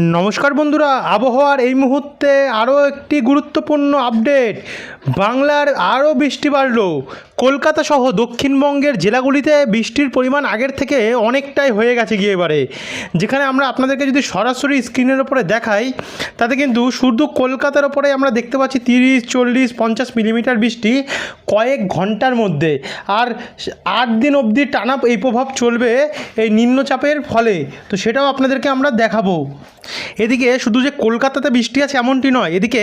নমস্কার বন্ধুরা, আবহাওয়ার এই মুহূর্তে আরও একটি গুরুত্বপূর্ণ আপডেট। বাংলার আরও বৃষ্টি বাড়লো। কলকাতা সহ দক্ষিণবঙ্গের জেলাগুলিতে বৃষ্টির পরিমাণ আগের থেকে অনেকটাই হয়ে গেছে গিয়ে এবারে। যেখানে আমরা আপনাদেরকে যদি সরাসরি স্ক্রিনের ওপরে দেখাই, তাতে কিন্তু শুধু কলকাতার ওপরে আমরা দেখতে পাচ্ছি তিরিশ, চল্লিশ, পঞ্চাশ মিলিমিটার বৃষ্টি কয়েক ঘণ্টার মধ্যে। আর আট দিন অবধি টানা এই প্রভাব চলবে এই নিম্নচাপের ফলে। তো সেটাও আপনাদেরকে আমরা দেখাবো। এদিকে শুধু যে কলকাতাতে বৃষ্টি আছে এমনটি নয়, এদিকে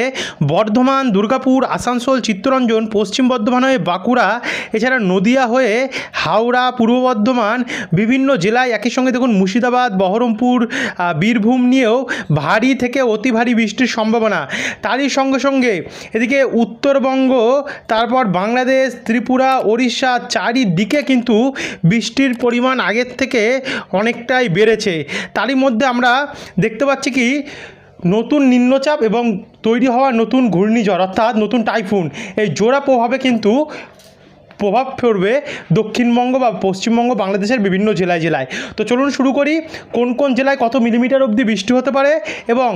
বর্ধমান, দুর্গাপুর, আসানসোল, চিত্তরঞ্জন, পশ্চিম বর্ধমান হয়ে বাঁকুড়া, এছাড়া নদিয়া হয়ে হাওড়া, পূর্ব বর্ধমান, বিভিন্ন জেলায় একই সঙ্গে দেখুন মুর্শিদাবাদ, বহরমপুর বীরভূম নিয়েও ভারী থেকে অতি ভারী বৃষ্টির সম্ভাবনা। তারই সঙ্গে সঙ্গে এদিকে উত্তরবঙ্গ, তারপর বাংলাদেশ, ত্রিপুরা, ওড়িশা চারিদিকে কিন্তু বৃষ্টির পরিমাণ আগের থেকে অনেকটাই বেড়েছে। তারই মধ্যে আমরা দেখতে পাচ্ছি কি? নতুন নিম্নচাপ এবং তৈরি হওয়া নতুন ঘূর্ণিঝড়, অর্থাৎ নতুন টাইফুন এই জোড়া প্রভাবে কিন্তু প্রভাব পড়বে দক্ষিণবঙ্গ বা পশ্চিমবঙ্গ, বাংলাদেশের বিভিন্ন জেলায় জেলায়। তো চলুন শুরু করি, কোন কোন জেলায় কত মিলিমিটার অবধি বৃষ্টি হতে পারে এবং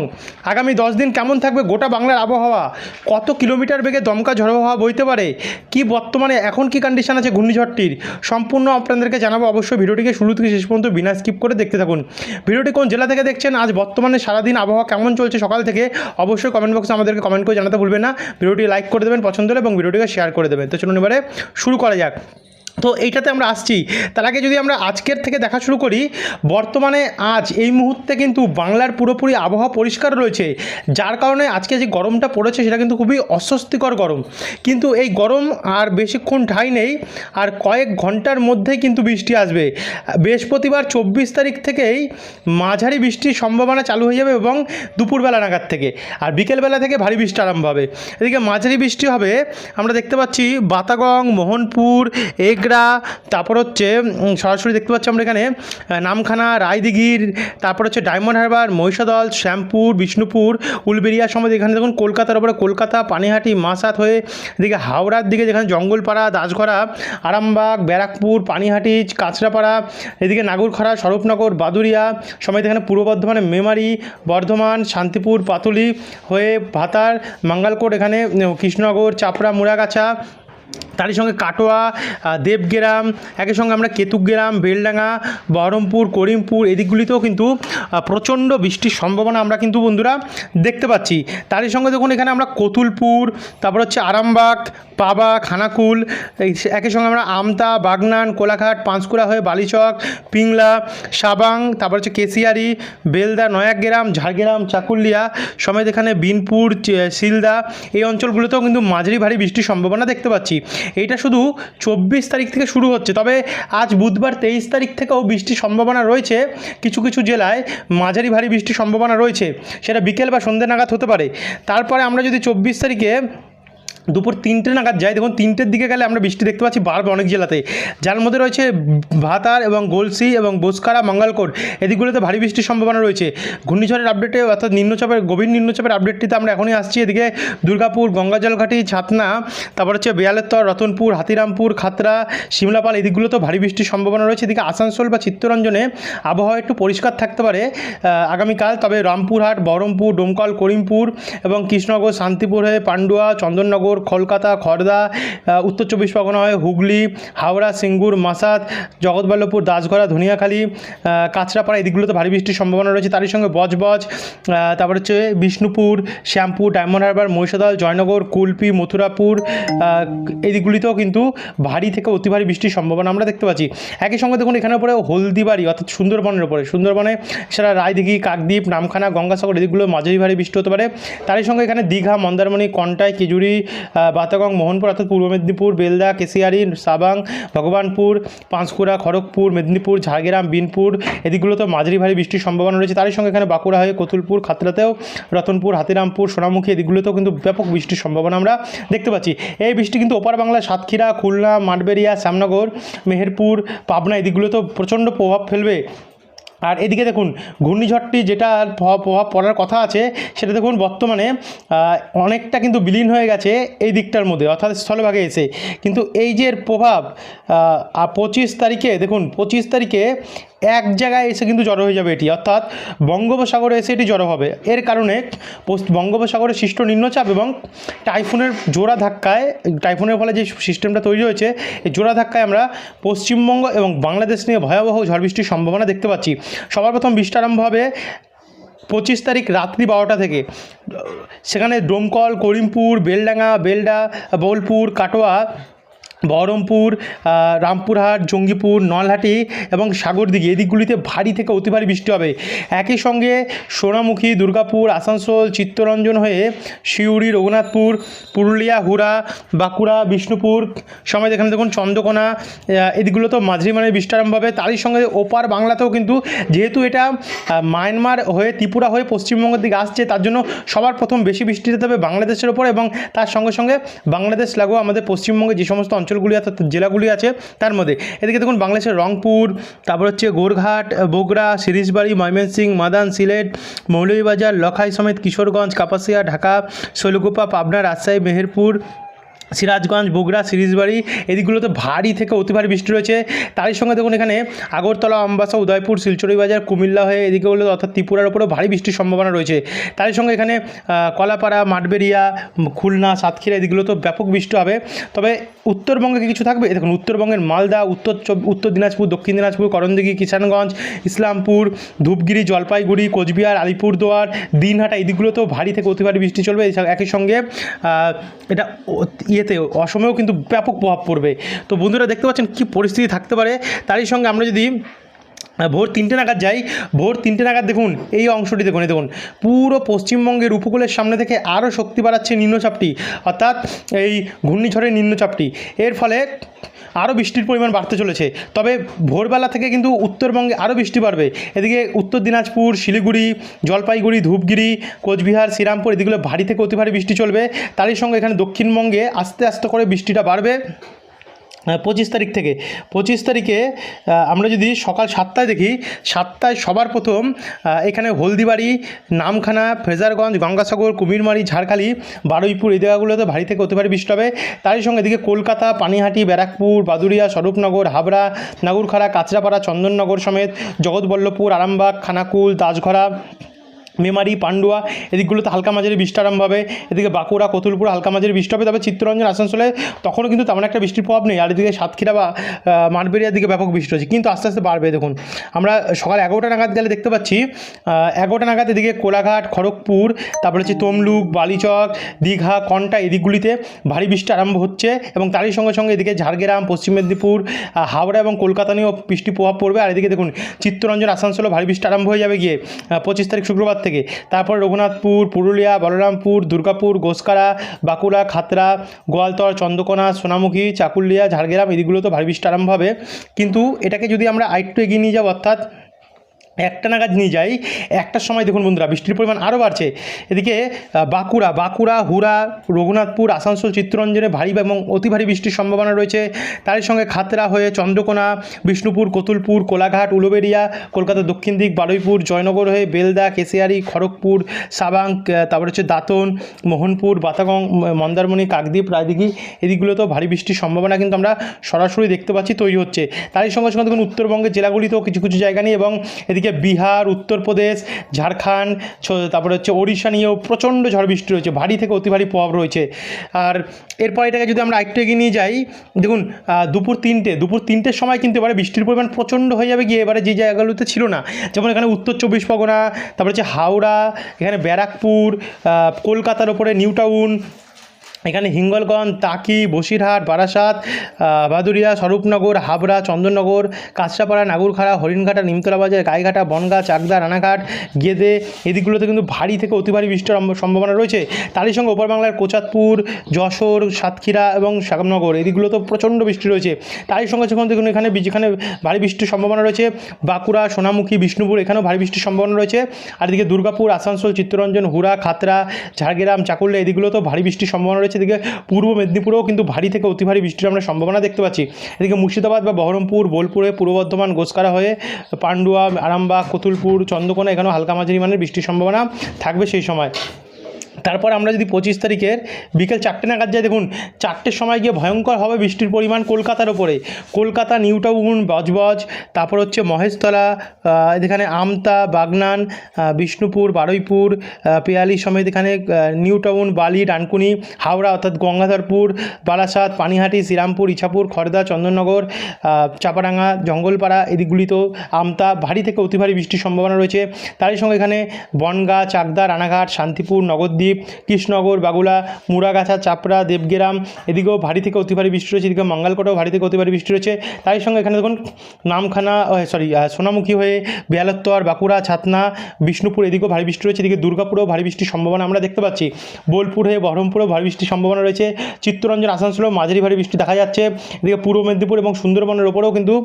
আগামী দশ দিন কেমন থাকবে গোটা বাংলার আবহাওয়া? কত কিলোমিটার বেগে দমকা ঝড়ো হাওয়া বইতে পারে? কি বর্তমানে এখন কি কন্ডিশন আছে ঘূর্ণিঝড়টির? সম্পূর্ণ আপনাদেরকে জানাব অবশ্যই ভিডিওটিকে শুরু থেকে শেষ পর্যন্ত বিনা স্কিপ করে দেখতে থাকুন। ভিডিওটি কোন জেলা থেকে দেখছেন? আজ বর্তমানে সারাদিন আবহাওয়া কেমন চলছে সকাল থেকে? অবশ্যই কমেন্ট বক্সে আমাদেরকে কমেন্ট করে জানাতে ভুলবেন না। ভিডিওটি লাইক করে দেবেন পছন্দ হলে এবং ভিডিওটিকে শেয়ার করে দেবেন। তো চলুন এবারে শুরু করা যাক। তো এইটাতে আমরা আসছি। তার আগে যদি আমরা আজকের থেকে দেখা শুরু করি, বর্তমানে আজ এই মুহূর্তে কিন্তু বাংলার পুরোপুরি আবহাওয়া পরিষ্কার রয়েছে। যার কারণে আজকে যে গরমটা পড়েছে, সেটা কিন্তু খুবই অস্বস্তিকর গরম। কিন্তু এই গরম আর বেশিক্ষণ ঠাঁই নেই, আর কয়েক ঘণ্টার মধ্যেই কিন্তু বৃষ্টি আসবে। বৃহস্পতিবার চব্বিশ তারিখ থেকেই মাঝারি বৃষ্টির সম্ভাবনা চালু হয়ে যাবে এবং দুপুরবেলা নাগাদ থেকে। আর বিকেলবেলা থেকে ভারী বৃষ্টি আরম্ভ হবে। এদিকে মাঝারি বৃষ্টি হবে, আমরা দেখতে পাচ্ছি বাতাগং, মোহনপুর এগরা তারপর হচ্ছে সরাসরি দেখতে পাচ্ছি আমরা এখানে নামখানা, রায়দিঘির, তারপর হচ্ছে ডায়মন্ড হারবার, মহিষাদল, শ্যামপুর, বিষ্ণুপুর, উলবেরিয়া সমেত এখানে দেখুন কলকাতার ওপরে কলকাতা, পানিহাটি, মাসাত হয়ে এদিকে হাওড়ার দিকে যেখানে জঙ্গলপাড়া, দাসঘরা, আরামবাগ, ব্যারাকপুর, পানিহাটি, কাঁচরাপাড়া, এদিকে নাগরখরা স্বরূপনগর, বাদুরিয়া সমেত এখানে পূর্ব বর্ধমানে মেমারি, বর্ধমান, শান্তিপুর, পাতুলি হয়ে ভাতার, মাঙ্গালকোট এখানে কৃষ্ণনগর, চাপড়া, মুড়াগাছা তারই সঙ্গে কাটোয়া দেবগ্রাম একই সঙ্গে আমরা কেতুগ্রাম, বেলডাঙ্গা, বহরমপুর, করিমপুর, এদিকগুলিতেও কিন্তু প্রচণ্ড বৃষ্টির সম্ভাবনা আমরা কিন্তু বন্ধুরা দেখতে পাচ্ছি। তারই সঙ্গে দেখুন এখানে আমরা কতুলপুর, তারপর হচ্ছে আরামবাগ পাবা খানাকুল একই সঙ্গে আমরা আমতা, বাগনান, কোলাঘাট, পাঁশকুড়া হয়ে বালিচক, পিংলা, সাবাং, তারপর হচ্ছে কেশিয়ারি, বেলদা, নয়াগ্রাম, ঝাড়গ্রাম, চাকুলিয়া, সমেত এখানে বিনপুর শিলদা এই অঞ্চলগুলোতেও কিন্তু মাঝারি ভারী বৃষ্টির সম্ভাবনা দেখতে পাচ্ছি। এইটা শুধু চব্বিশ তারিখ থেকে শুরু হচ্ছে। তবে আজ বুধবার তেইশ তারিখ থেকেও বৃষ্টির সম্ভাবনা রয়েছে। কিছু কিছু জেলায় মাঝারি ভারী বৃষ্টির সম্ভাবনা রয়েছে। সেটা বিকেল বা সন্ধ্যে নাগাদ হতে পারে। তারপরে আমরা যদি চব্বিশ তারিখে দুপুর তিনটে নাগাদ যাই। দেখুন, তিনটের দিকে গেলে আমরা বৃষ্টি দেখতে পাচ্ছি বাড়বে অনেক জেলাতে। যার মধ্যে রয়েছে ভাতার এবং গোলসি এবং বোসখারা মঙ্গলকোট। এদিকগুলোতে ভারী বৃষ্টির সম্ভাবনা রয়েছে। ঘূর্ণিঝড়ের আপডেটে অর্থাৎ নিম্নচাপের, গভীর নিম্নচাপের আপডেটটিতে আমরা এখনই আসছি। এদিকে দুর্গাপুর গঙ্গাজলঘাটি ছাতনা, তারপর হচ্ছে বেয়ালেত্তর, রতনপুর, হাতিরামপুর, খাতরা, শিমলাপাল এদিকগুলোতেও ভারী বৃষ্টির সম্ভাবনা রয়েছে। এদিকে আসানসোল বা চিত্তরঞ্জনে আবহাওয়া একটু পরিষ্কার থাকতে পারে আগামীকাল। তবে রামপুরহাট, বহরমপুর, ডোমকল, করিমপুর এবং কৃষ্ণনগর, শান্তিপুর হয়ে পান্ডুয়া, চন্দননগর কলকাতা খড়দা উত্তর চব্বিশ পরগনা হয় হুগলি, হাওড়া, সিঙ্গুর, মাসাদ, জগৎবল্লভপুর, দাসগড়া, ধনিয়াখালী কাঁচরাপাড়া এদিকগুলোতে ভারী বৃষ্টির সম্ভাবনা রয়েছে। তারই সঙ্গে বজবজ তারপর হচ্ছে বিষ্ণুপুর, শ্যামপুর, ডায়মন্ড হারবার, মহিষাদল, জয়নগর, কুলপি, মথুরাপুর এই দিকগুলিতেও কিন্তু ভারী থেকে অতি ভারী বৃষ্টির সম্ভাবনা আমরা দেখতে পাচ্ছি। একই সঙ্গে দেখুন, এখানে উপরে হলদিবাড়ি, অর্থাৎ সুন্দরবনের উপরে। সুন্দরবনে সেটা রায়দিঘি, কাকদ্বীপ, নামখানা, গঙ্গাসাগর এদিকগুলো মাঝারি ভারী বৃষ্টি হতে পারে। তারই সঙ্গে এখানে দীঘা, মন্দারমণি, কন্টাই কেজুরি বাতাগং, মোহনপুর, অর্থাৎ পূর্ব মেদিনীপুর, বেলদা, কেশিয়ারি, সাবাং, ভগবানপুর, পাঁশকুড়া, খড়গপুর, মেদিনীপুর, ঝাড়গ্রাম, বিনপুর, এদিকগুলোতে মাঝারি ভারী বৃষ্টির সম্ভাবনা রয়েছে। তারই সঙ্গে এখানে বাঁকুড়া হয়ে কতুলপুর, খাতড়াতেও রতনপুর, হাতিরামপুর, সোনামুখী, এদিকগুলোতেও কিন্তু ব্যাপক বৃষ্টির সম্ভাবনা আমরা দেখতে পাচ্ছি। এই বৃষ্টি কিন্তু ওপার বাংলার সাতক্ষীরা, খুলনা মাঠবেরিয়া শ্যামনগর, মেহেরপুর, পাবনা, এদিকগুলোতেও প্রচণ্ড প্রভাব ফেলবে। আর এদিকে দেখুন, ঘূর্ণিঝড়টি যেটা প্রভাব পড়ার কথা আছে, সেটা দেখুন বর্তমানে অনেকটা কিন্তু বিলীন হয়ে গেছে এই দিকটার মধ্যে, অর্থাৎ স্থলভাগে এসে। কিন্তু এই যে প্রভাব পঁচিশ তারিখে, দেখুন, পঁচিশ তারিখে এক জায়গায় এসে কিন্তু জড়ো হয়ে যাবে এটি। অর্থাৎ বঙ্গোপসাগরে এসে এটি জড়ো হবে। এর কারণে বঙ্গোপসাগরে সৃষ্ট নিম্নচাপ এবং টাইফুনের জোড়া ধাক্কায় টাইফুনের ফলে যে সিস্টেমটা তৈরি হয়েছে, এই জোড়া ধাক্কায় আমরা পশ্চিমবঙ্গ এবং বাংলাদেশ নিয়ে ভয়াবহ ঝড় বৃষ্টির সম্ভাবনা দেখতে পাচ্ছি। সবার প্রথম বৃষ্টি আরম্ভ হবে পঁচিশ তারিখ রাত্রি বারোটা থেকে। সেখানে ডোমকল, করিমপুর, বেলডাঙ্গা, বেলডা, বোলপুর, কাটোয়া বহরমপুর রামপুরহাট জঙ্গিপুর নলহাটি এবং সাগরদিঘি এই দিকগুলিতে ভারী থেকে অতি ভারী বৃষ্টি হবে। একই সঙ্গে সোনামুখী দুর্গাপুর আসানসোল চিত্তরঞ্জন হয়ে সিউড়ি রঘুনাথপুর পুরুলিয়া হুড়া বাঁকুড়া বিষ্ণুপুর সময় এখানে দেখুন চন্দ্রকোনা আহ, এদিকগুলো তো মাঝারি মানের বৃষ্টি আরম্ভ হবে। তারই সঙ্গে ওপার বাংলাতেও কিন্তু যেহেতু এটা মায়ানমার হয়ে ত্রিপুরা হয়ে পশ্চিমবঙ্গের দিকে আসছে তার জন্য সবার প্রথম বেশি বৃষ্টি হবে বাংলাদেশের ওপর এবং তার সঙ্গে সঙ্গে বাংলাদেশ লাগু আমাদের পশ্চিমবঙ্গে যে সমস্ত অঞ্চলগুলি অর্থাৎ জেলাগুলি আছে তার মধ্যে। এদিকে দেখুন বাংলাদেশের রংপুর, তারপর হচ্ছে গোরঘাট, বগুড়া, সিরিজবাড়ি, ময়মনসিংহ, মাদান সিলেট, মৌলভীবাজার, লখাই সমেত কিশোরগঞ্জ, কাপাসিয়া, ঢাকা, শৈলকুপা, পাবনা, রাজশাহী, মেহেরপুর সিরাজগঞ্জ, বগুড়া সিরিজবাড়ি এদিকগুলোতে ভারী থেকে অতি ভারী বৃষ্টি রয়েছে। তারই সঙ্গে দেখুন এখানে আগরতলা আমবাসা উদয়পুর শিলচড়ি বাজার, কুমিল্লা হয়ে এদিকেগুলো অর্থাৎ ত্রিপুরার উপরেও ভারী বৃষ্টির সম্ভাবনা রয়েছে। তারই সঙ্গে এখানে কলাপাড়া, মাঠবেরিয়া, খুলনা, সাতক্ষীরা এদিকগুলো তো ব্যাপক বৃষ্টি হবে। তবে উত্তরবঙ্গে কিছু থাকবে? দেখুন, উত্তরবঙ্গের মালদা, উত্তর উত্তর দিনাজপুর, দক্ষিণ দিনাজপুর, করণদিঘি, কিষানগঞ্জ, ইসলামপুর, ধূপগিরি, জলপাইগুড়ি, কোচবিহার, আলিপুরদুয়ার, দিনহাটা এই দিকগুলোতেও ভারী থেকে অতি ভারী বৃষ্টি চলবে। একই সঙ্গে এটা ইয়েতে অসময়েও কিন্তু ব্যাপক প্রভাব পড়বে। তো বন্ধুরা দেখতে পাচ্ছেন কী পরিস্থিতি থাকতে পারে। তারই সঙ্গে আমরা যদি ভোর তিনটে নাগাদ যাই। ভোর তিনটে নাগাদ দেখুন এই অংশটি দেখুন দেখুন। পুরো পশ্চিমবঙ্গের উপকূলের সামনে থেকে আরও শক্তি বাড়াচ্ছে নিম্নচাপটি অর্থাৎ এই ঘূর্ণিঝড়ের নিম্নচাপটি। এর ফলে আরও বৃষ্টির পরিমাণ বাড়তে চলেছে। তবে ভোরবেলা থেকে কিন্তু উত্তরবঙ্গে আরও বৃষ্টি বাড়বে। এদিকে উত্তর দিনাজপুর শিলিগুড়ি জলপাইগুড়ি ধূপগিরি কোচবিহার শ্রীরামপুর এদিকগুলো ভারী থেকে অতি ভারী বৃষ্টি চলবে। তারই সঙ্গে এখানে দক্ষিণবঙ্গে আস্তে আস্তে করে বৃষ্টিটা বাড়বে। হ্যাঁ, পঁচিশ তারিখ থেকে। পঁচিশ তারিখে আমরা যদি সকাল সাতটায় দেখি, সাতটায় সবার প্রথম এখানে হলদিবাড়ি, নামখানা ফ্রেজারগঞ্জ গঙ্গাসাগর, কুমিরমারি, ঝাড়খালি, বারুইপুর এই জায়গাগুলোতে ভারী থেকে অতি ভারী বৃষ্টি হবে তারই সঙ্গে এদিকে কলকাতা, পানিহাটি, ব্যারাকপুর বাদুরিয়া স্বরূপনগর, হাবড়া নাগুরখাড়া কাঁচরাপাড়া, চন্দননগর সমেত, জগৎবল্লভপুর, আরামবাগ, খানাকুল দাসঘরা মেমারি পান্ডুয়া এদিকগুলোতে হালকা মাঝারি বৃষ্টি আরম্ভ হবে। এদিকে বাঁকুড়া কতুলপুর হালকা মাঝারি বৃষ্টি হবে। তবে চিত্তরঞ্জন আসানসোলে তখনও কিন্তু তেমন একটা বৃষ্টির প্রভাব নেই। আর এদিকে সাতক্ষীরা বা আহ, মাঠবেড়িয়ার দিকে ব্যাপক বৃষ্টি হচ্ছে। কিন্তু আস্তে আস্তে বাড়বে দেখুন। আমরা সকাল এগারোটা নাগাদ গেলে দেখতে পাচ্ছি এগারোটা নাগাদ এদিকে কোলাঘাট খড়গপুর তারপরে হচ্ছে তমলুক বালিচক দীঘা কন্টা এদিকগুলিতে ভারী বৃষ্টি আরম্ভ হচ্ছে এবং তারই সঙ্গে সঙ্গে এদিকে ঝাড়গ্রাম পশ্চিম মেদিনীপুর হাওড়া এবং কলকাতা নিয়েও বৃষ্টির প্রভাব পড়বে। আর এদিকে দেখুন চিত্তরঞ্জন আসানসোলে ভারী বৃষ্টি আরম্ভ হয়ে যাবে গিয়ে পঁচিশ তারিখ শুক্রবার থেকে। তারপর রঘুনাথপুর, পুরুলিয়া, বলরামপুর, দুর্গাপুর, গোসকারা, বাঁকুড়া খাতড়া গোয়ালতর, চন্দ্রকোনা, সোনামুখী, চাকুলিয়া, ঝাড়গ্রাম, এদিকগুলো তো ভারী বৃষ্টি আরম্ভ হবে। কিন্তু এটাকে যদি আমরা আরেকটু এগিয়ে নিয়ে যাব, অর্থাৎ একটা নাগাদ নিয়ে যাই একটার সময় দেখুন বন্ধুরা, বৃষ্টির পরিমাণ আরও বাড়ছে। এদিকে বাঁকুড়া বাঁকুড়া, হুড়া, রঘুনাথপুর, আসানসোল, চিত্তরঞ্জনে ভারী এবং অতি ভারী বৃষ্টির সম্ভাবনা রয়েছে। তারই সঙ্গে খাতরা হয়ে চন্দ্রকোনা, বিষ্ণুপুর, কতুলপুর, কোলাঘাট উলুবেড়িয়া কলকাতার দক্ষিণ দিক, বারুইপুর, জয়নগর হয়ে বেলদা, কেশিয়ারি, খড়গপুর, সাবাং তারপর হচ্ছে দাঁতন, মোহনপুর, বাতাগং মন্দারমণি, কাকদ্বীপ, রায়দিঘি, এদিকগুলোতেও ভারী বৃষ্টির সম্ভাবনা কিন্তু আমরা সরাসরি দেখতে পাচ্ছি তৈরি হচ্ছে। তারই সঙ্গে সঙ্গে দেখুন, উত্তরবঙ্গের জেলাগুলিতেও কিছু কিছু জায়গা নিয়ে এবং এদিকে বিহার, উত্তরপ্রদেশ, ঝাড়খণ্ড তারপরে হচ্ছে ওড়িশা নিয়েও প্রচণ্ড ঝড় বৃষ্টি রয়েছে, ভারী থেকে অতি ভারী প্রভাব রয়েছে। আর এরপর এটাকে যদি আমরা একটু এগিয়ে নিয়ে যাই, দেখুন দুপুর তিনটে, দুপুর তিনটের সময় কিন্তু এবারে বৃষ্টির পরিমাণ প্রচণ্ড হয়ে যাবে, গিয়ে এবারে যে জায়গাগুলোতে ছিল না, যেমন এখানে উত্তর চব্বিশ পরগনা, তারপরে হচ্ছে হাওড়া, এখানে ব্যারাকপুর কলকাতার ওপরে নিউ টাউন এখানে হিঙ্গলগঞ্জ, তাকি, বসিরহাট, বারাসাত বাদুরিয়া স্বরূপনগর, হাবড়া, চন্দননগর, কাঁচরাপাড়া, নাগুরখাড়া, হরিণঘাটা নিমতলা বাজার গাইঘাটা, বনগা, চাকদা, রানাঘাট, গেদে এদিকগুলোতে কিন্তু ভারী থেকে অতি ভারী বৃষ্টির সম্ভাবনা রয়েছে। তারই সঙ্গে ওপর বাংলার কোচাতপুর যশোর, সাতক্ষীরা এবং শ্যামনগর এদিকগুলোতেও প্রচণ্ড বৃষ্টি রয়েছে। তারই সঙ্গে যখন দেখুন এখানে যেখানে ভারী বৃষ্টির সম্ভাবনা রয়েছে, বাঁকুড়া, সোনামুখী, বিষ্ণুপুর, এখানেও ভারী বৃষ্টির সম্ভাবনা রয়েছে। আর এদিকে দুর্গাপুর, আসানসোল, চিত্তরঞ্জন, হুড়া, খাতরা, ঝাড়গ্রাম, চাকুল্যা এদিকগুলোতেও ভারী বৃষ্টির সম্ভাবনা রয়েছে। পাচ্ছি এদিকে পূর্ব মেদিনীপুরেও কিন্তু ভারী থেকে অতি ভারী বৃষ্টির আমরা সম্ভাবনা দেখতে পাচ্ছি। এদিকে মুর্শিদাবাদ বা বহরমপুর, বোলপুরে, পূর্ব বর্ধমান, গোসকারা হয়ে পান্ডুয়া, আরামবাগ, কতুলপুর, চন্দ্রকোনা এখানেও হালকা মাঝারি মানের বৃষ্টির সম্ভাবনা থাকবে সেই সময়। তারপর আমরা যদি পঁচিশ তারিখের বিকেল চারটে নাগাদ যাই, দেখুন চারটের সময় গিয়ে ভয়ঙ্কর হবে বৃষ্টির পরিমাণ কলকাতার ওপরে কলকাতা, নিউ টাউন, বজবজ, তারপর হচ্ছে মহেশতলা এখানে আমতা, বাগনান বিষ্ণুপুর, বারুইপুর পেয়ালি সমেত এখানে নিউ টাউন, বালি, ডানকুনি, হাওড়া অর্থাৎ গঙ্গাধরপুর, বারাসাত, পানিহাটি, শ্রীরামপুর, ইছাপুর, খড়দা, চন্দননগর চাপাডাঙ্গা, জঙ্গলপাড়া, এদিকগুলিতেও আমতা, ভারী থেকে অতি ভারী বৃষ্টির সম্ভাবনা রয়েছে। তারই সঙ্গে এখানে বনগা, চাকদা, রানাঘাট, শান্তিপুর, নগরদ্বীপ কৃষ্ণনগর, বাগুলা মুড়াগাছা চাপড়া, দেবগ্রাম, এদিকেও ভারী থেকে অতি ভারী বৃষ্টি রয়েছে এদিকে মঙ্গালকোটেও ভারী থেকে অতি ভারী বৃষ্টি রয়েছে। তাই সঙ্গে এখানে দেখুন, নামখানা সরি সোনামুখী হয়ে বেয়ালত্তর, বাঁকুড়া, ছাতনা, বিষ্ণুপুর, এদিকেও ভারী বৃষ্টি রয়েছে, এদিকে দুর্গাপুরেও ভারী বৃষ্টির সম্ভাবনা আমরা দেখতে পাচ্ছি। বোলপুর হয়ে বহরমপুরেও ভারী বৃষ্টির সম্ভাবনা রয়েছে। চিত্তরঞ্জন, আসানসোলেও মাঝারি ভারী বৃষ্টি দেখা যাচ্ছে। এদিকে পূর্ব মেদিনীপুর এবং সুন্দরবনের ওপরেও কিন্তু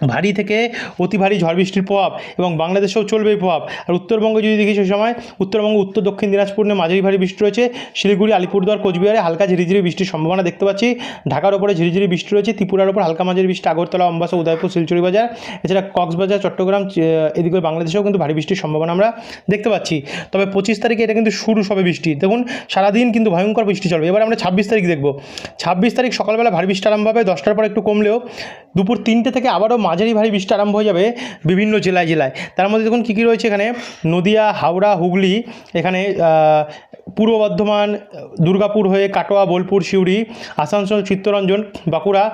ভারী থেকে অতি ভারী ঝড় বৃষ্টির প্রভাব এবং বাংলাদেশেও চলবে এই প্রভাব। আর উত্তরবঙ্গে যদি দেখি সেই সময়, উত্তরবঙ্গ, উত্তর, দক্ষিণ, দিনাজপুর নিয়ে মাঝারি ভারী বৃষ্টি রয়েছে। শিলিগুড়ি, আলিপুরদুয়ার, কোচবিহারে হালকা ঝিরিঝিরি বৃষ্টির সম্ভাবনা দেখতে পাচ্ছি। ঢাকার ওপরে ঝিরিঝিরি বৃষ্টি রয়েছে। ত্রিপুরার ওপর হালকা মাঝারি বৃষ্টি। আগরতলা, অম্বাসা, উদয়পুর, শিলচুরি বাজার। এছাড়া কক্সবাজার, চট্টগ্রাম এদিকে বাংলাদেশেও কিন্তু ভারী বৃষ্টির সম্ভাবনা আমরা দেখতে পাচ্ছি। তবে পঁচিশ তারিখে এটা কিন্তু শুরু সবে বৃষ্টি। দেখুন, সারাদিন কিন্তু ভয়ঙ্কর বৃষ্টি চলবে। এবার আমরা ছাব্বিশ তারিখ দেখব। ছাব্বিশ তারিখ সকালবেলা ভারী বৃষ্টি আরম্ভ হবে। দশটার পর একটু কমলেও দুপুর তিনটে থেকে আবারও মাঝারি ভারী বৃষ্টি আরম্ভ হয়ে যাবে বিভিন্ন জেলায় জেলায়। তার মধ্যে দেখুন কী কী রয়েছে এখানে? নদিয়া, হাওড়া, হুগলি, এখানে পূর্ব বর্ধমান, দুর্গাপুর হয়ে কাটোয়া, বোলপুর, সিউড়ি, আসানসোল, চিত্তরঞ্জন, বাঁকুড়া,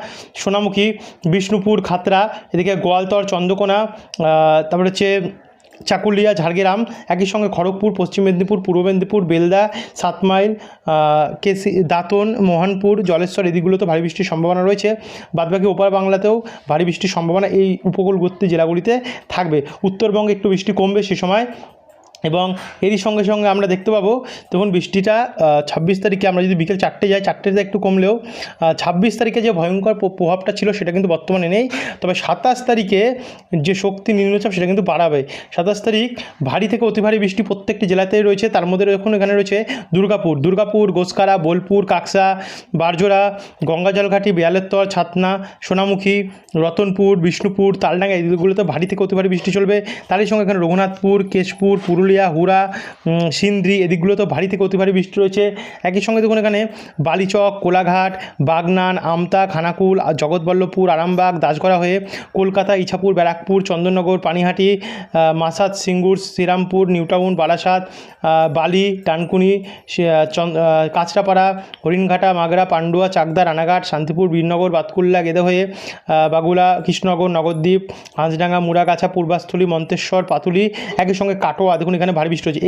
সোনামুখী, বিষ্ণুপুর খাতড়া এদিকে গোয়ালতর, চন্দ্রকোনা তারপরে হচ্ছে চাকুলিয়া, ঝাড়গ্রাম, একই সঙ্গে খড়গপুর, পশ্চিম মেদিনীপুর, পূর্ব মেদিনীপুর, বেলদা সাতমাইল কেসি, দাঁতন, মোহনপুর, জলেশ্বর, এদিকগুলোতে ভারী বৃষ্টির সম্ভাবনা রয়েছে। বাদবাকি ওপার বাংলাতেও ভারী বৃষ্টির সম্ভাবনা এই উপকূলবর্তী জেলাগুলিতে থাকবে। উত্তরবঙ্গে একটু বৃষ্টি কমবে সে সময়। এবং এরই সঙ্গে সঙ্গে আমরা দেখতে পাবো তখন বৃষ্টিটা ছাব্বিশ তারিখে আমরা যদি বিকেল চারটে যাই চারটেতে একটু কমলেও ছাব্বিশ তারিখে যে ভয়ঙ্কর প্রভাবটা ছিল সেটা কিন্তু বর্তমানে নেই। তবে সাতাশ তারিখে যে শক্তি নিম্নচাপ সেটা কিন্তু বাড়াবে। সাতাশ তারিখ ভারী থেকে অতি ভারী বৃষ্টি প্রত্যেকটি জেলাতেই রয়েছে, তার মধ্যে এখন এখানে রয়েছে দুর্গাপুর। দুর্গাপুর, গোসকারা, বোলপুর, কাকসা, বারজোড়া, গঙ্গাজলঘাটি বেয়ালেত্তর ছাতনা, সোনামুখী, রতনপুর, বিষ্ণুপুর, তালডাঙ্গা এইগুলোতে ভারী থেকে অতি ভারী বৃষ্টি চলবে। তারই সঙ্গে এখানে রঘুনাথপুর, কেশপুর, পুরুলিয়া হুড়া উম, সিন্দ্রি এদিকগুলোতেও ভারী থেকে অতি ভারী বৃষ্টি রয়েছে। একই সঙ্গে দেখুন এখানে বালিচক কোলাঘাট বাগনান আমতা খানাকুল জগৎবল্লভপুর আরামবাগ দাসগড়া হয়ে কলকাতা ইছাপুর ব্যারাকপুর চন্দননগর পানিহাটি মাসাদ সিঙ্গুর শ্রীরামপুর নিউটাউন বারাসাত বালি টানকুনি কাঁচরাপাড়া হরিণঘাটা মাগরা পান্ডুয়া চাকদা রানাঘাট শান্তিপুর বীরনগর বাতকুল্লা গেদে হয়ে বাগুলা কৃষ্ণনগর নগরদ্বীপ হাঁসডাঙ্গা মুড়াগাছা পূর্বাস্থলী মন্তেশ্বর পাতুলি একই সঙ্গে কাটোয়া। দেখুন এখানে ভারী বৃষ্টি রয়েছে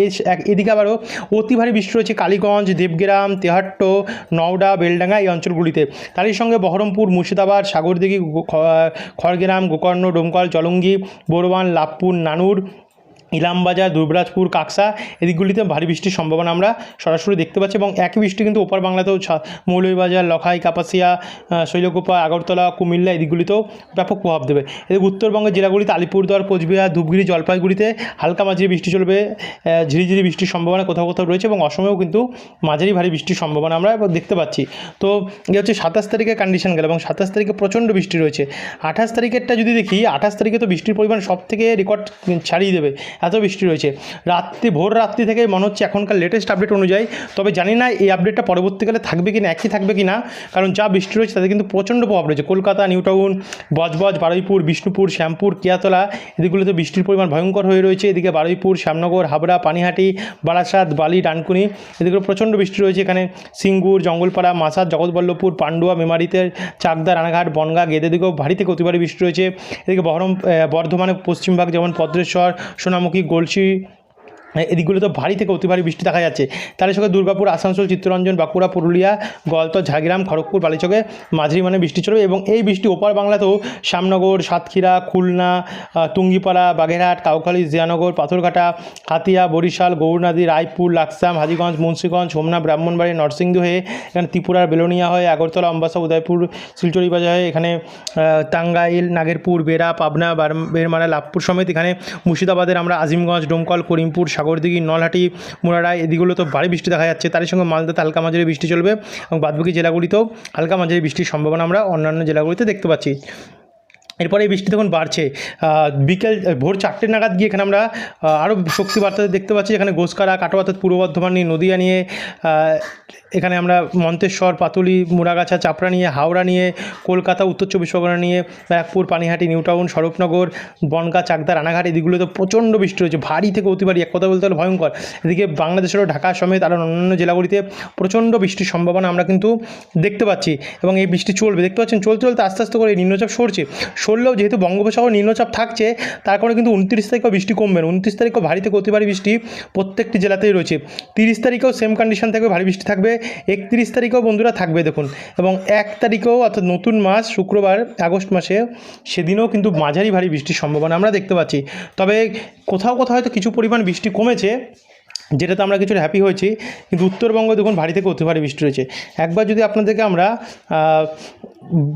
এদিকে আবারও অতি ভারী বৃষ্টি রয়েছে কালীগঞ্জ, দেবগ্রাম, তেহাট্ট, নওডা, বেলডাঙ্গা এই অঞ্চলগুলিতে। তারই সঙ্গে বহরমপুর, মুর্শিদাবাদ, সাগরদিঘি খড়গ্রাম, গোকর্ণ, ডোমকল জলঙ্গি বোরবান লাভপুর, নানুর ইলামবাজার, দুবরাজপুর, কাকসা এদিকগুলিতে ভারী বৃষ্টির সম্ভাবনা আমরা সরাসরি দেখতে পাচ্ছি এবং একই বৃষ্টি কিন্তু ওপার বাংলাতেও মৌলভীবাজার, লখাই, কাপাসিয়া শৈলকুপা, আগরতলা, কুমিল্লা এদিকগুলিতেও ব্যাপক প্রভাব দেবে। এদিকে উত্তরবঙ্গের জেলাগুলিতে আলিপুরদুয়ার, কোচবিহার, ধূপগিরি, জলপাইগুড়িতে হালকা মাঝারি বৃষ্টি চলবে। ঝিরিঝিরি বৃষ্টির সম্ভাবনা কোথাও কোথাও রয়েছে এবং অসমেও কিন্তু মাঝারি ভারী বৃষ্টির সম্ভাবনা আমরা দেখতে পাচ্ছি। তো এই হচ্ছে সাতাশ তারিখে কন্ডিশন গেল এবং সাতাশ তারিখে প্রচণ্ড বৃষ্টি রয়েছে। আঠাশ তারিখেরটা যদি দেখি, আঠাশ তারিখে তো বৃষ্টির পরিমাণ সব থেকে রেকর্ড ছাড়িয়ে দেবে। এত বৃষ্টি রয়েছে। রাত্রি, ভোর রাত্রি থেকে মনে হচ্ছে এখনকার লেটেস্ট আপডেট অনুযায়ী। তবে জানি না এই আপডেটটা পরবর্তীকালে থাকবে কি না একই থাকবে কি না কারণ যা বৃষ্টি রয়েছে তাতে কিন্তু প্রচণ্ড প্রভাব রয়েছে। কলকাতা নিউ টাউন বজবজ, বারুইপুর, বিষ্ণুপুর, শ্যামপুর, কিয়াতলা, এদিকগুলোতে বৃষ্টির পরিমাণ ভয়ঙ্কর হয়ে রয়েছে। এদিকে বারুইপুর, শ্যামনগর, হাবড়া, পানিহাটি, বারাসাত, বালি, ডানকুনি এদিকে প্রচণ্ড বৃষ্টি রয়েছে। এখানে সিঙ্গুর, জঙ্গলপাড়া মাসাদ জগৎবল্লভপুর, পান্ডুয়া, মেমারিতে চাকদা রানাঘাট, বনগা গেদে দিকেও ভারী থেকে অতিবারী বৃষ্টি রয়েছে। এদিকে বহরম বর্ধমানে পশ্চিমভাগ যেমন ভদ্রেশ্বর সোনামুখী গলসি এদিকগুলোতে ভারী থেকে অতি ভারী বৃষ্টি দেখা যাচ্ছে। তার সঙ্গে দুর্গাপুর, আসানসোল, চিত্তরঞ্জন, বাঁকুড়া, পুরুলিয়া গলতর ঝাড়গ্রাম, খড়গপুর, বালিচকে, মাঝারি মানে বৃষ্টি চলবে এবং এই বৃষ্টি ওপার বাংলাতেও শ্যামনগর, সাতক্ষীরা, খুলনা তুঙ্গিপাড়া, বাগেরহাট, কাউখালী, জিয়ানগর, পাথরঘাটা, হাতিয়া, বরিশাল, গৌরনদী, রায়পুর, লাকসাম, হাজিগঞ্জ, মুন্সীগঞ্জ হোমনা ব্রাহ্মণবাড়ি, নরসিংদী হয়ে এখানে ত্রিপুরার বেলোনিয়া হয়ে আগরতলা, অম্বাসা, উদয়পুর, শিলচরি বাজার হয়ে এখানে টাঙ্গাইল, নাগেরপুর, বেড়া, পাবনা বার- বেরমারা লাভপুর সমেত এখানে মুর্শিদাবাদের আমরা আজিমগঞ্জ, ডোমকল, করিমপুর সাগরদিঘি নলহাটি মুরাডা এদিকগুলো তো ভারী বৃষ্টি দেখা যাচ্ছে। তারই সঙ্গে মালদাতে হালকা মাঝারি বৃষ্টি চলবে এবং বাদবাকি জেলাগুলিতেও হালকা মাঝারি বৃষ্টির সম্ভাবনা আমরা অন্যান্য জেলাগুলিতে দেখতে পাচ্ছি। এরপরে এই বৃষ্টি তখন বাড়ছে। বিকেল ভোর চারটে নাগাদ গিয়ে এখানে আমরা আরও শক্তি বার্তাতে দেখতে পাচ্ছি। এখানে গোসকারা কাটোয়া পূর্ব বর্ধমান নিয়ে নদীয়া নিয়ে এখানে আমরা মন্তেশ্বর, পাতুলি মুরাগাছা চাপড়া নিয়ে হাওড়া নিয়ে, কলকাতা, উত্তর চব্বিশ পরগনা নিয়ে, ব্যারাকপুর, পানিহাটি, নিউটাউন, স্বরূপনগর, বনগা, চাকদা, রানাঘাট এদিকগুলোতে প্রচণ্ড বৃষ্টি রয়েছে ভারী থেকে অতি ভারী, এক কথা বলতে হলে ভয়ঙ্কর। এদিকে বাংলাদেশেরও ঢাকা সমেত আরও অন্যান্য জেলাগুলিতে প্রচণ্ড বৃষ্টির সম্ভাবনা আমরা কিন্তু দেখতে পাচ্ছি। এবং এই বৃষ্টি চলবে। দেখতে পাচ্ছেন, চলতে চলতে আস্তে আস্তে করে এই নিম্নচাপ সরছে। সরলেও যেহেতু বঙ্গোপসাগর নিম্নচাপ থাকছে, তার কারণে কিন্তু উনত্রিশ তারিখেও বৃষ্টি কমবে না। উনত্রিশ তারিখও ভারী থেকে অতি ভারী বৃষ্টি প্রত্যেকটি জেলাতেই রয়েছে। তিরিশ তারিখেও সেম কন্ডিশন থাকবে, ভারী বৃষ্টি থাকবে। একত্রিশ তারিখেও বন্ধুরা থাকবে, দেখুন। এবং এক তারিখেও অর্থাৎ নতুন মাস, শুক্রবার, আগস্ট মাসে, সেদিনও কিন্তু মাঝারি ভারী বৃষ্টির সম্ভাবনা আমরা দেখতে পাচ্ছি। তবে কোথাও কোথাও হয়তো কিছু পরিমাণ বৃষ্টি কমেছে, যেটাতে আমরা কিছুটা হ্যাপি হয়েছি। কিন্তু উত্তরবঙ্গ দেখুন, ভারী থেকে অতি ভারী বৃষ্টি রয়েছে। একবার যদি আপনাদেরকে আমরা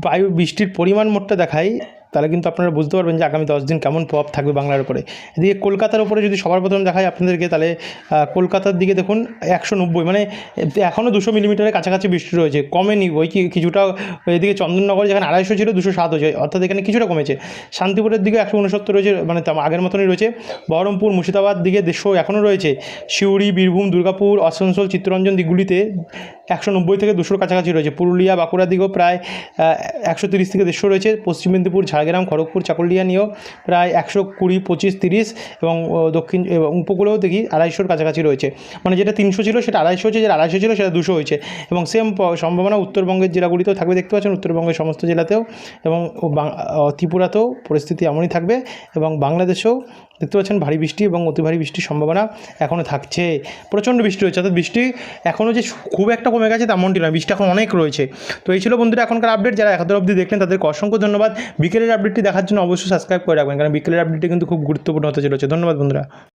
বায়ু, বৃষ্টির পরিমাণ মোটটা দেখাই তাহলে কিন্তু আপনারা বুঝতে পারবেন যে আগামী দশ দিন কেমন প্রভাব থাকবে বাংলার উপরে। এদিকে কলকাতার উপরে যদি সবার প্রথম দেখাই আপনাদেরকে, তাহলে কলকাতার দিকে দেখুন একশো নব্বই মানে এখনও দুশো মিলিমিটারের কাছাকাছি বৃষ্টি রয়েছে। কমেনি, ওই কি কিছুটা এদিকে চন্দননগর যেখানে আড়াইশো ছিল, দুশো সাত হয়েছে, অর্থাৎ এখানে কিছুটা কমেছে। শান্তিপুরের দিকে একশো উনসত্তর রয়েছে মানে আগের মতনই রয়েছে। বহরমপুর, মুর্শিদাবাদ দিকে দেড়শো এখনও রয়েছে। সিউড়ি, বীরভূম, দুর্গাপুর, আসানসোল, চিত্তরঞ্জন দিকগুলিতে একশো নব্বই থেকে দুশোর কাছাকাছি রয়েছে। পুরুলিয়া, বাঁকুড়ার দিকেও প্রায় একশো তিরিশ থেকে দেড়শো রয়েছে। পশ্চিম মেদিনীপুর ঝাড়গ্রাম, খড়গপুর, চাকুলিয়া নিয়েও প্রায় একশো কুড়ি, পঁচিশ, তিরিশ এবং দক্ষিণ, এবং উপকূলেও দেখি আড়াইশোর কাছাকাছি রয়েছে। মানে যেটা তিনশো ছিল সেটা আড়াইশো হয়েছে, যেটা আড়াইশো ছিল সেটা দুশো হয়েছে। এবং সেম সম্ভাবনা উত্তরবঙ্গের জেলাগুলিতেও থাকবে। দেখতে পাচ্ছেন উত্তরবঙ্গের সমস্ত জেলাতেও এবং ত্রিপুরাতেও পরিস্থিতি এমনই থাকবে এবং বাংলাদেশেও দেখতে পাচ্ছেন ভারী বৃষ্টি এবং অতি ভারী বৃষ্টির সম্ভাবনা এখনও থাকছে। প্রচণ্ড বৃষ্টি হচ্ছে অর্থাৎ বৃষ্টি এখনও যে খুব একটা কমে গেছে তেমনটি নয়, বৃষ্টি এখন অনেক রয়েছে। তো এই ছিল বন্ধুরা, এখনকার আপডেট যারা একাত্তর অবধি দেখলেন তাদেরকে অসংখ্য ধন্যবাদ। বিকেলের আপডেটটি দেখার জন্য অবশ্যই সাবস্ক্রাইব করে রাখবেন, কারণ বিকেলের আপডেটটি কিন্তু খুব গুরুত্বপূর্ণ হতে চলেছে। ধন্যবাদ বন্ধুরা।